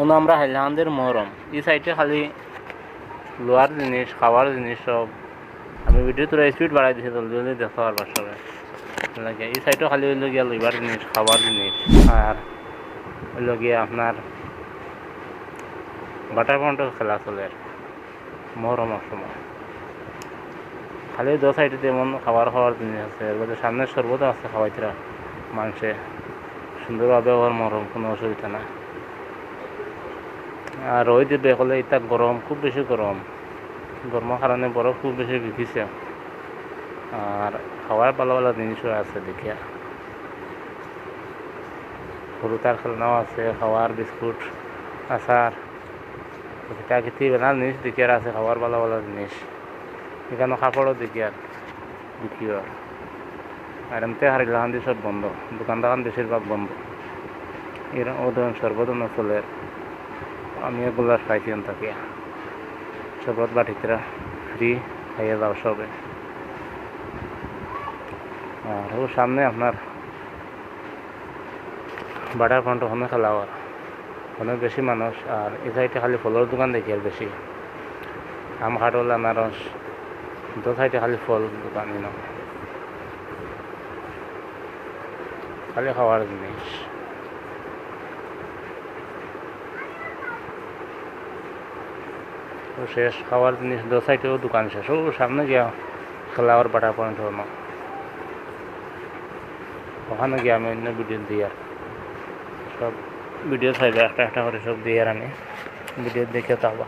অন্য আমরা হাইলাহানদের মহরম। এই সাইডে খালি লোহার জিনিস, খাওয়ার জিনিস সব। আমি ভিডিও তোরা স্পিড বাড়াই দিছি, জলদি জলদি দেখতে পারবার লাগে, এই সাইডও খালি হইল গিয়া লইবার জিনিস, খাওয়ার জিনিস আর হইল গিয়া আপনার বাটার পয়েন্টের খেলা চলে আর মহরমের সময়। খালি দু সাইডে যেমন খাবার খাওয়ার জিনিস আছে, এর মধ্যে সামনে সর্বত আছে খাওয়াইতরা মানুষে সুন্দরভাবে ওর মহরম, কোনো অসুবিধা নাই। আর ওই দিবে হলে এটা গরম, খুব বেশি গরম। গরমের কারণে বরফ খুব বেশি বিকিছে আর খাওয়ার ভালো ভালো জিনিসও আছে দেখিয়া হলুতার খেলনাও আছে খাওয়ার বিস্কুট আচার কিতা কিতি বেলা জিনিস দেখিয়ার আছে খাওয়ার ভালো ভালো জিনিস। এখানে কাপড়ও দেখিয়ার বিক্রিও আর এমতে হারিলাহান দিয়ে সব বন্ধ। দোকান দোকান বেশিরভাগ বন্ধ এরকম সর্বদন চলে আমি এগুলার খাইছি থাকি সবত বাটিতরা ফ্রি খাইয়ে যাও সবে। আর ও সামনে আপনার বাটার ফ্রন্ট ওখানে খেলাওয়ার অনেক বেশি মানুষ, আর এই সাইডে খালি ফলের দোকান দেখি আর বেশি। আম কাঠল আনারস, দু সাইডে খালি ফল দোকান খালি খাওয়ার জিনিস। শেষ, খাওয়ার জিনিস দু সাইডেও দোকান শেষ। ও সামনে গিয়া ফ্লাওয়ার বাটার পয়েন্ট হলো ওখানে গিয়ে আমি অন্য ভিডিও দিই আর। সব ভিডিও চাইলে একটা একটা করে সব দিই আর আমি। ভিডিও দেখে তাবা